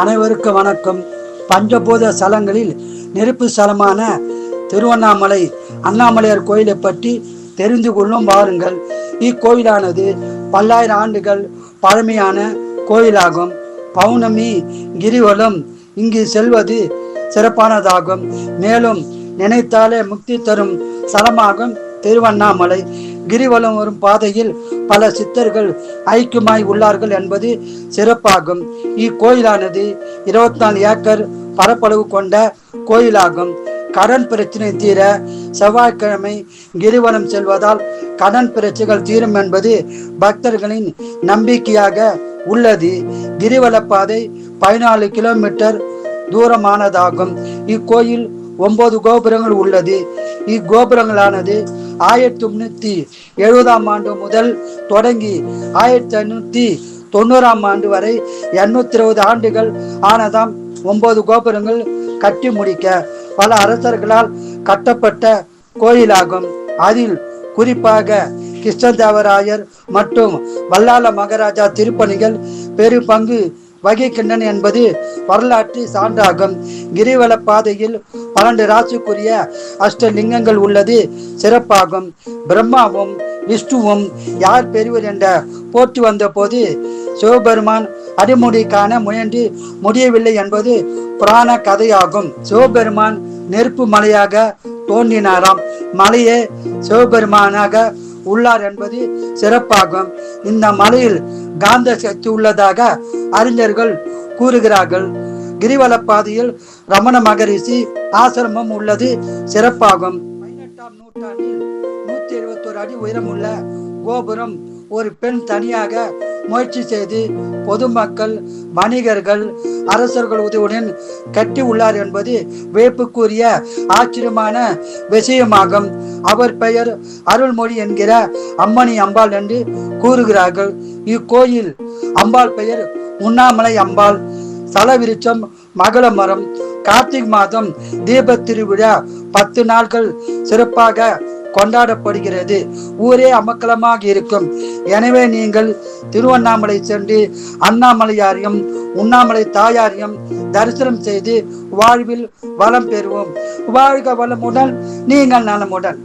அனைவருக்கும் வணக்கம். பஞ்சபூத ஸ்தலங்களில் நெருப்பு ஸ்தலமான திருவண்ணாமலை அண்ணாமலையார் கோயிலை பற்றி தெரிந்து கொள்ளும் வாருங்கள். இக்கோயிலானது பல்லாயிரம் ஆண்டுகள் பழமையான கோயிலாகும். பௌர்ணமி கிரிவலம் இங்கு செல்வது சிறப்பானதாகும். மேலும் நினைத்தாலே முக்தி தரும் ஸ்தலமாகும் திருவண்ணாமலை. கிரிவலம் வரும் பாதையில் பல சித்தர்கள் ஐக்கியமாய் உள்ளார்கள் என்பது சிறப்பாகும். இக்கோயிலானது இருபத்தி நாலு ஏக்கர் பரப்பளவு கொண்ட கோயிலாகும். கடன் பிரச்சனை தீர செவ்வாய்க்கிழமை கிரிவலம் செல்வதால் கடன் பிரச்சனைகள் தீரும் என்பது பக்தர்களின் நம்பிக்கையாக உள்ளது. கிரிவல பாதை பதினாலு கிலோமீட்டர் தூரமானதாகும். இக்கோயில் ஒன்பது கோபுரங்கள் உள்ளது. இக்கோபுரங்களானது ஆயிரத்தி முன்னூத்தி எழுபதாம் ஆண்டு முதல் தொடங்கி ஆயிரத்தி ஐநூத்தி தொண்ணூறாம் ஆண்டு வரை எண்ணூத்தி இருபது ஆண்டுகள் ஆனதாம் ஒன்பது கோபுரங்கள் கட்டி முடிக்க பல அரசர்களால் கட்டப்பட்ட கோயிலாகும். அதில் குறிப்பாக கிருஷ்ணதேவராயர் மற்றும் வல்லால மகாராஜா திருப்பணிகள் பெரும் பங்கு வகிக்கின்றன என்பது வரலாற்று சான்றாகும். கிரிவல பாதையில் பன்னெண்டு ராசிக்குரிய அஷ்டலிங்கங்கள் உள்ளது. சிறப்பாகும். பிரம்மாவும் விஷ்ணுவும் யார் பெறுவர் என்ற போற்றி வந்த போது சிவபெருமான் அடிமுடி காண முயன்று முடியவில்லை என்பது புராண கதையாகும். சிவபெருமான் நெருப்பு மலையாக தோன்றினாராம். மலையே சிவபெருமானாக உள்ளார் என்பது சிறப்பாகும். இந்த மலையில் காந்த சக்தி உள்ளதாக அறிஞர்கள் கூறுகிறார்கள். கிரிவல பாதையில் ரமண மகரிஷி ஆசிரமம் உள்ளது சிறப்பாகும். பதினெட்டாம் நூற்றாண்டில் நூத்தி எழுபத்தோரு அடி உயரமுள்ள கோபுரம் ஒரு பெண் தனியாக முயற்சி செய்து பொதுமக்கள் வணிகர்கள் அரசர்கள் உதவியுடன் கட்டி உள்ளார் என்பது வியப்புக்குரிய ஆச்சரியமான விஷயமாகும். அவர் பெயர் அருள்மொழி என்கிற அம்மணி அம்பாள் என்று கூறுகிறார்கள். இக்கோயில் அம்பாள் பெயர் உண்ணாமலை அம்பாள். தலவிருச்சம் மகள மரம் கார்த்திக் மாதம் தீப திருவிழா பத்து நாட்கள் சிறப்பாக கொண்டாடப்படுகிறது. ஊரே அமக்கலமாக இருக்கும். எனவே நீங்கள் திருவண்ணாமலை சென்று அண்ணாமலையாரையும் உண்ணாமலை தாயாரையும் தரிசனம் செய்து வாழ்வில் வளம் பெறுவோம். வாழ்க வளமுடன் நீங்கள் நலமுடன்.